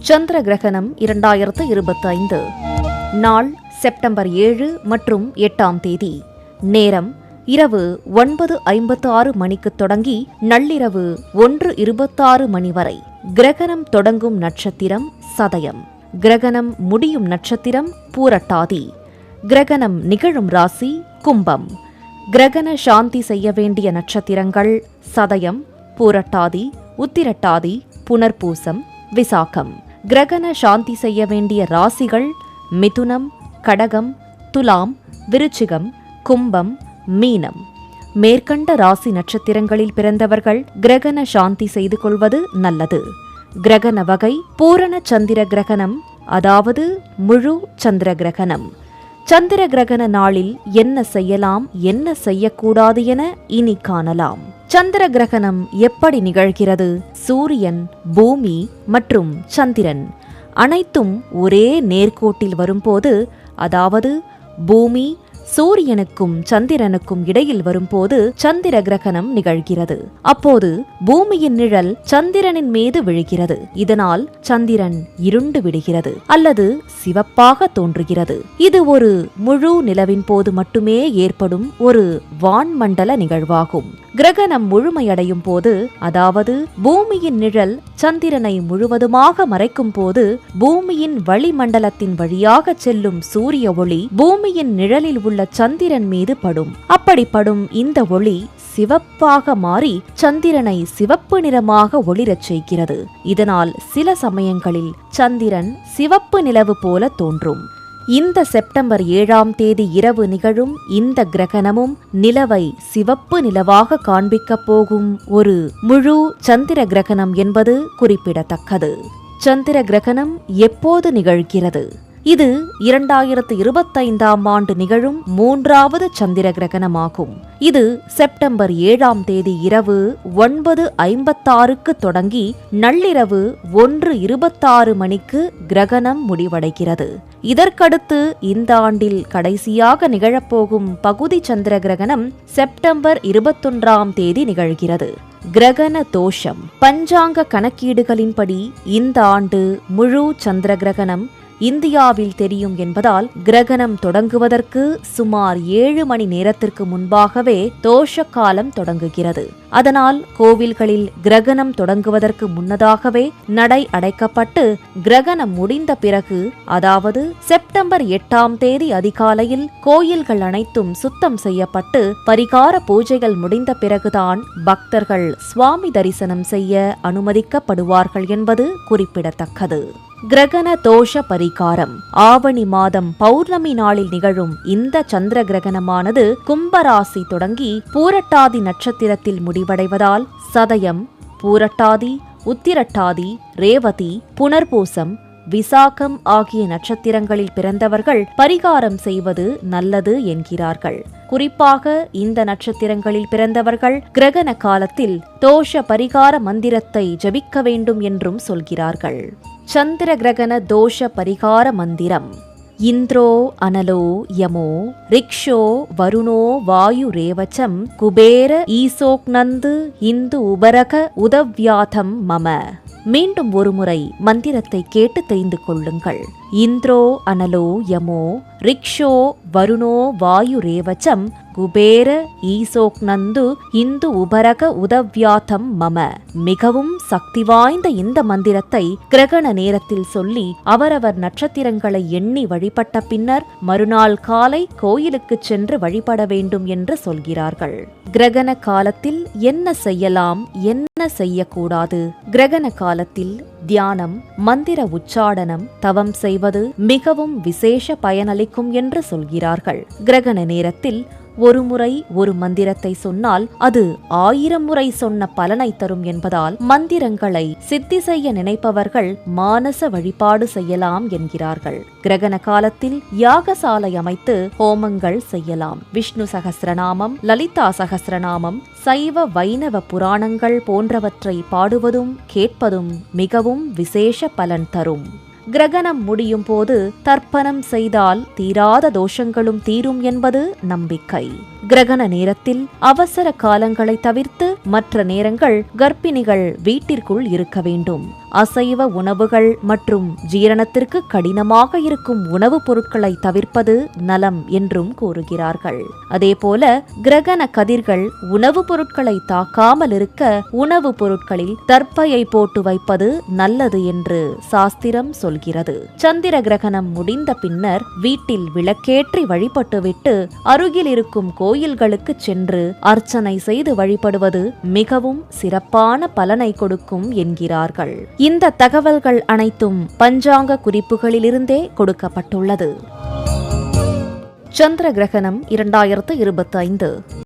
சந்திர கிரகணம் இரண்டாயிரத்து இருபத்தி ஐந்து நாள் செப்டம்பர் ஏழு மற்றும் எட்டாம் தேதி. நேரம் இரவு ஒன்பது ஐம்பத்து ஆறு மணிக்கு தொடங்கி நள்ளிரவு ஒன்று இருபத்தாறு மணி வரை. கிரகணம் தொடங்கும் நட்சத்திரம் சதயம். கிரகணம் முடியும் நட்சத்திரம் பூரட்டாதி. கிரகணம் நிகழும் ராசி கும்பம். கிரகண சாந்தி செய்ய வேண்டிய நட்சத்திரங்கள் சதயம் பூரட்டாதி உத்திரட்டாதி புனர்பூசம் விசாகம். கிரகண சாந்தி செய்ய வேண்டிய ராசிகள் மிதுனம் கடகம் துலாம் விருச்சிகம் கும்பம் மீனம். மேற்கண்ட ராசி நட்சத்திரங்களில் பிறந்தவர்கள் கிரகண சாந்தி செய்து கொள்வது நல்லது. கிரகண வகை பூரண சந்திர கிரகணம் அதாவது முழு சந்திர கிரகணம். சந்திர கிரகண நாளில் என்ன செய்யலாம் என்ன செய்யக்கூடாது என இனி காணலாம். சந்திர கிரகணம் எப்படி நிகழ்கிறது? சூரியன் பூமி மற்றும் சந்திரன் அனைத்தும் ஒரே நேர்கோட்டில் வரும்போது அதாவது பூமி சூரியனுக்கும் சந்திரனுக்கும் இடையில் வரும்போது சந்திர கிரகணம் நிகழ்கிறது. அப்போது பூமியின் நிழல் சந்திரனின் மீது விழுகிறது. இதனால் சந்திரன் இருண்டு விடுகிறது அல்லது சிவப்பாக தோன்றுகிறது. இது ஒரு முழு நிலவின் போது மட்டுமே ஏற்படும் ஒரு வான்மண்டல நிகழ்வாகும். கிரகணம் முழுமையடையும் போது அதாவது பூமியின் நிழல் சந்திரனை முழுவதுமாக மறைக்கும் போது பூமியின் வளிமண்டலத்தின் வழியாக செல்லும் சூரிய ஒளி பூமியின் நிழலில் உள்ள சந்திரன் மீது படும். அப்படி படும் இந்த ஒளி சிவப்பாக மாறி சந்திரனை சிவப்பு நிறமாக ஒளிரச் செய்கிறது. இதனால் சில சமயங்களில் சந்திரன் சிவப்பு நிலவு போல தோன்றும். இந்த செப்டம்பர் ஏழாம் தேதி இரவு நிகழும் இந்த கிரகணமும் நிலவை சிவப்பு நிலவாக காண்பிக்கப் போகும் ஒரு முழு சந்திர கிரகணம் என்பது குறிப்பிடத்தக்கது. சந்திர கிரகணம் எப்போது நிகழ்கிறது? இது இரண்டாயிரத்து இருபத்தைந்தாம் ஆண்டு நிகழும் மூன்றாவது சந்திர கிரகணமாகும் இது செப்டம்பர் ஏழாம் தேதி இரவு ஒன்பது ஐம்பத்தாறுக்கு தொடங்கி நள்ளிரவு ஒன்று இருபத்தாறு மணிக்கு கிரகணம் முடிவடைகிறது. இதற்கடுத்து இந்த ஆண்டில் கடைசியாக நிகழப்போகும் பகுதி சந்திர கிரகணம் செப்டம்பர் இருபத்தொன்றாம் தேதி நிகழ்கிறது. கிரகண தோஷம். பஞ்சாங்க கணக்கீடுகளின்படி இந்த ஆண்டு முழு சந்திர கிரகணம் இந்தியாவில் தெரியும் என்பதால் கிரகணம் தொடங்குவதற்கு சுமார் ஏழு மணி நேரத்திற்கு முன்பாகவே தோஷ காலம் தொடங்குகிறது. அதனால் கோவில்களில் கிரகணம் தொடங்குவதற்கு முன்னதாகவே நடை அடைக்கப்பட்டு கிரகணம் முடிந்த பிறகு அதாவது செப்டம்பர் எட்டாம் தேதி அதிகாலையில் கோயில்கள் அனைத்தும் சுத்தம் செய்யப்பட்டு பரிகார பூஜைகள் முடிந்த பிறகுதான் பக்தர்கள் சுவாமி தரிசனம் செய்ய அனுமதிக்கப்படுவார்கள் என்பது குறிப்பிடத்தக்கது. கிரகண தோஷ பரிகாரம். ஆவணி மாதம் பௌர்ணமி நாளில் நிகழும் இந்த சந்திர கிரகணமானது கும்பராசி தொடங்கி பூரட்டாதி நட்சத்திரத்தில் முடிவடைவதால் சதயம் பூரட்டாதி உத்திரட்டாதி ரேவதி புனர்பூசம் விசாகம் ஆகிய நட்சத்திரங்களில் பிறந்தவர்கள் பரிகாரம் செய்வது நல்லது என்கிறார்கள். குறிப்பாக இந்த நட்சத்திரங்களில் பிறந்தவர்கள் கிரகண காலத்தில் தோஷ பரிகார மந்திரத்தை ஜபிக்க வேண்டும் என்றும் சொல்கிறார்கள். சந்திர கிரகண தோஷ பரிகார மந்திரம். இந்திரோ அனலோ யமோ ரிக்ஷோ வருணோ வாயுரேவச்சம் குபேர ஈசோக்னந்து இந்து உபரக உதவ்யாதம் மம. மீண்டும் ஒருமுறை மந்திரத்தை கேட்டு தெரிந்து கொள்ளுங்கள். இந்திரோ அனலோ யமோ ரிக்ஷோ வருணோ வாயுரேவச்சம் குபேர ஈசோக் நந்து இந்து உபரக உதவ்யாத்தம் மம. மிகவும் சக்தி வாய்ந்த இந்த மந்திரத்தை கிரகண நேரத்தில் சொல்லி அவரவர் நட்சத்திரங்களை எண்ணி வழிபட்ட பின்னர் மறுநாள் காலை கோயிலுக்கு சென்று வழிபட வேண்டும் என்று சொல்கிறார்கள். கிரகண காலத்தில் என்ன செய்யலாம் என்ன செய்யக்கூடாது? கிரகண காலத்தில் தியானம் மந்திர உச்சாடனம் தவம் செய்வது மிகவும் விசேஷ பயனளிக்கும் என்று சொல்கிறார்கள். கிரகண நேரத்தில் ஒரு முறை ஒரு மந்திரத்தை சொன்னால் அது ஆயிரம் முறை சொன்ன பலனை தரும் என்பதால் மந்திரங்களை சித்தி செய்ய நினைப்பவர்கள் மானச வழிபாடு செய்யலாம் என்கிறார்கள். கிரகண காலத்தில் யாகசாலை அமைத்து ஹோமங்கள் செய்யலாம். விஷ்ணு சகசிரநாமம் லலிதா சகசிரநாமம் சைவ வைணவ புராணங்கள் போன்றவற்றை பாடுவதும் கேட்பதும் மிகவும் விசேஷ பலன் தரும். கிரகணம் முடியும் போது தர்ப்பணம் செய்தால் தீராத தோஷங்களும் தீரும் என்பது நம்பிக்கை. கிரகண நேரத்தில் அவசர காலங்களை தவிர்த்து மற்ற நேரங்கள் கர்ப்பிணிகள் வீட்டிற்குள் இருக்க வேண்டும். அசைவ உணவுகள் மற்றும் ஜீரணத்திற்கு கடினமாக இருக்கும் உணவுப் பொருட்களை தவிர்ப்பது நலம் என்றும் கூறுகிறார்கள். அதேபோல கிரகண கதிர்கள் உணவுப் பொருட்களை தாக்காமல் இருக்க உணவுப் பொருட்களில் தற்பையை போட்டு வைப்பது நல்லது என்று சாஸ்திரம் சொல்கிறது. சந்திர கிரகணம் முடிந்த பின்னர் வீட்டில் விளக்கேற்றி வழிபட்டுவிட்டு அருகில் இருக்கும் கோயில்களுக்கு சென்று அர்ச்சனை செய்து வழிபடுவது மிகவும் சிறப்பான பலனை கொடுக்கும் என்கிறார்கள். இந்த தகவல்கள் அனைத்தும் பஞ்சாங்க குறிப்புகளிலிருந்தே கொடுக்கப்பட்டுள்ளது. சந்திர கிரகணம் இரண்டாயிரத்து இருபத்தைந்து.